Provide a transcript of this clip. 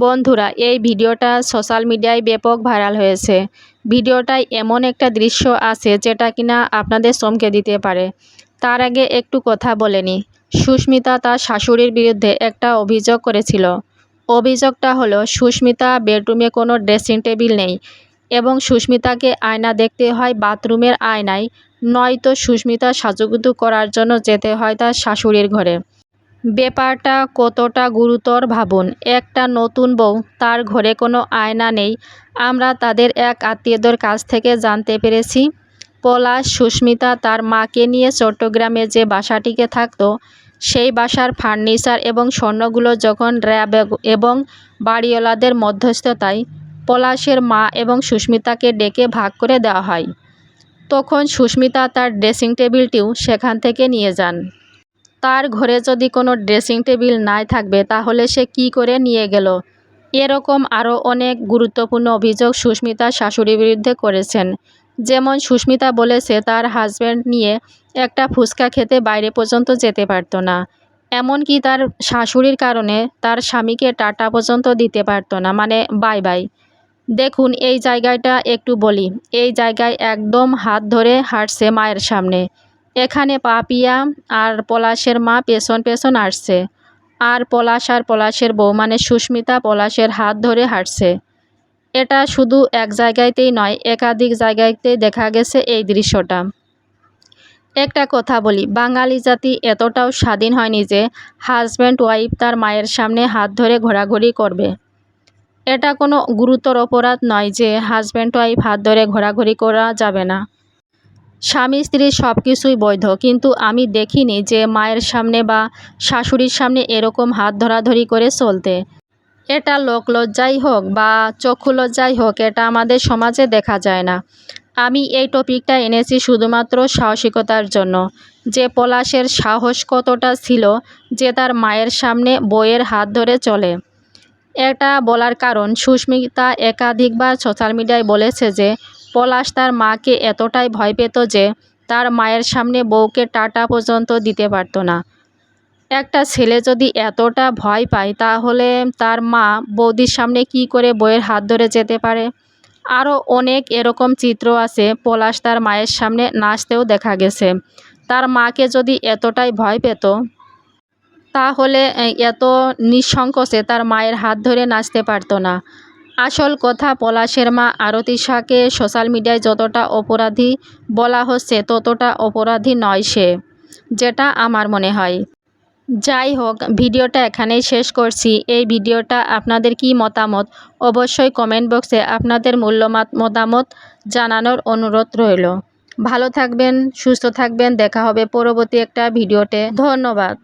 বন্ধুরা, এই ভিডিওটা সোশ্যাল মিডিয়ায় ব্যাপক ভাইরাল হয়েছে। ভিডিওটায় এমন একটা দৃশ্য আছে যেটা কিনা আপনাদের চমকে দিতে পারে। তার আগে একটু কথা বলে নিই। সুস্মিতা তার শাশুড়ির বিরুদ্ধে একটা অভিযোগ করেছিল। অভিযোগটা হলো, সুস্মিতা বেডরুমে কোনো ড্রেসিং টেবিল নেই এবং সুস্মিতাকে আয়না দেখতে হয় বাথরুমের আয়নায়, নয়তো সুস্মিতা সাজুগুজু করার জন্য যেতে হয় তার শাশুড়ির ঘরে। ব্যাপারটা কতটা গুরুতর ভাবুন। একটা নতুন বউ, তার ঘরে কোনো আয়না নেই। আমরা তাদের এক আত্মীয়দের কাছ থেকে জানতে পেরেছি। পলাশ, সুস্মিতা তার মাকে নিয়ে চট্টগ্রামে যে বাসাটিকে থাকতো, সেই বাসার ফার্নিচার এবং স্বর্ণগুলো যখন র্যাব এবং বাড়িওয়ালাদের মধ্যস্থতায় পলাশের মা এবং সুস্মিতাকে ডেকে ভাগ করে দেওয়া হয়, তখন সুস্মিতা তার ড্রেসিং টেবিলটিও সেখান থেকে নিয়ে যান। তার ঘরে যদি কোনো ড্রেসিং টেবিল নাই থাকবে, তাহলে সে কি করে নিয়ে গেল? এরকম আরও অনেক গুরুত্বপূর্ণ অভিযোগ সুস্মিতা শাশুড়ির বিরুদ্ধে করেছেন। যেমন সুস্মিতা বলেছে, তার হাজব্যান্ড নিয়ে একটা ফুচকা খেতে বাইরে পর্যন্ত যেতে পারতো না। এমনকি তার শাশুড়ির কারণে তার স্বামীকে টাটা পর্যন্ত দিতে পারতো না। মানে বাই বাই দেখুন, এই জায়গাটা একটু বলি। এই জায়গায় একদম হাত ধরে হাঁটছে মায়ের সামনে। এখানে পাপিয়া আর পলাশের মা পেছন পেছন আসছে আর পলাশ আর পলাশের বউ মানে সুস্মিতা পলাশের হাত ধরে হাঁটছে। এটা শুধু এক জায়গাতেই নয়, একাধিক জায়গাতেই দেখা গেছে এই দৃশ্যটা। একটা কথা বলি, বাঙালি জাতি এতটাও স্বাধীন হয়নি যে হাজব্যান্ড ওয়াইফ তার মায়ের সামনে হাত ধরে ঘোরাঘুরি করবে। এটা কোনো গুরুতর অপরাধ নয় যে হাজব্যান্ড ওয়াইফ হাত ধরে ঘোরাঘুরি করা যাবে না। স্বামী স্ত্রীর সব কিছুই বৈধ। কিন্তু আমি দেখিনি যে মায়ের সামনে বা শাশুড়ির সামনে এরকম হাত ধরাধরি করে চলতে। এটা লোক লজ্জাই হোক বা চক্ষু লজ্জাই হোক, এটা আমাদের সমাজে দেখা যায় না। আমি এই টপিকটা এনেছি শুধুমাত্র সাহসিকতার জন্য। যে পলাশের সাহস কতটা ছিল যে তার মায়ের সামনে বইয়ের হাত ধরে চলে। এটা বলার কারণ, সুস্মিতা একাধিকবার সোশ্যাল মিডিয়ায় বলেছে যে, পলাশ তার মাকে এতটাই ভয় পেত যে, তার মায়ের সামনে বউকে টাটা পর্যন্ত দিতে পারতো না। একটা ছেলে যদি এতটা ভয় পায়, তাহলে তার মা বৌদির সামনে কি করে বইয়ের হাত ধরে যেতে পারে? আরও অনেক এরকম চিত্র আছে, পলাশ তার মায়ের সামনে নাচতেও দেখা গেছে। তার মাকে যদি এতটাই ভয় পেত তাহলে এত নিঃসংকোচে তার মায়ের হাত ধরে নাচতে পারতো না। আসল কথা পলাশের মা আরতি শাহকে সোশ্যাল মিডিয়ায় যতটা অপরাধী বলা হচ্ছে, ততটা অপরাধী নয় সে, যেটা আমার মনে হয়। যাই হোক, ভিডিওটা এখানেই শেষ করছি। এই ভিডিওটা আপনাদের কি মতামত? অবশ্যই কমেন্ট বক্সে আপনাদের মূল্যমাত মতামত জানানোর অনুরোধ রইল। ভালো থাকবেন, সুস্থ থাকবেন, দেখা হবে পরবর্তী একটা ভিডিওতে। ধন্যবাদ।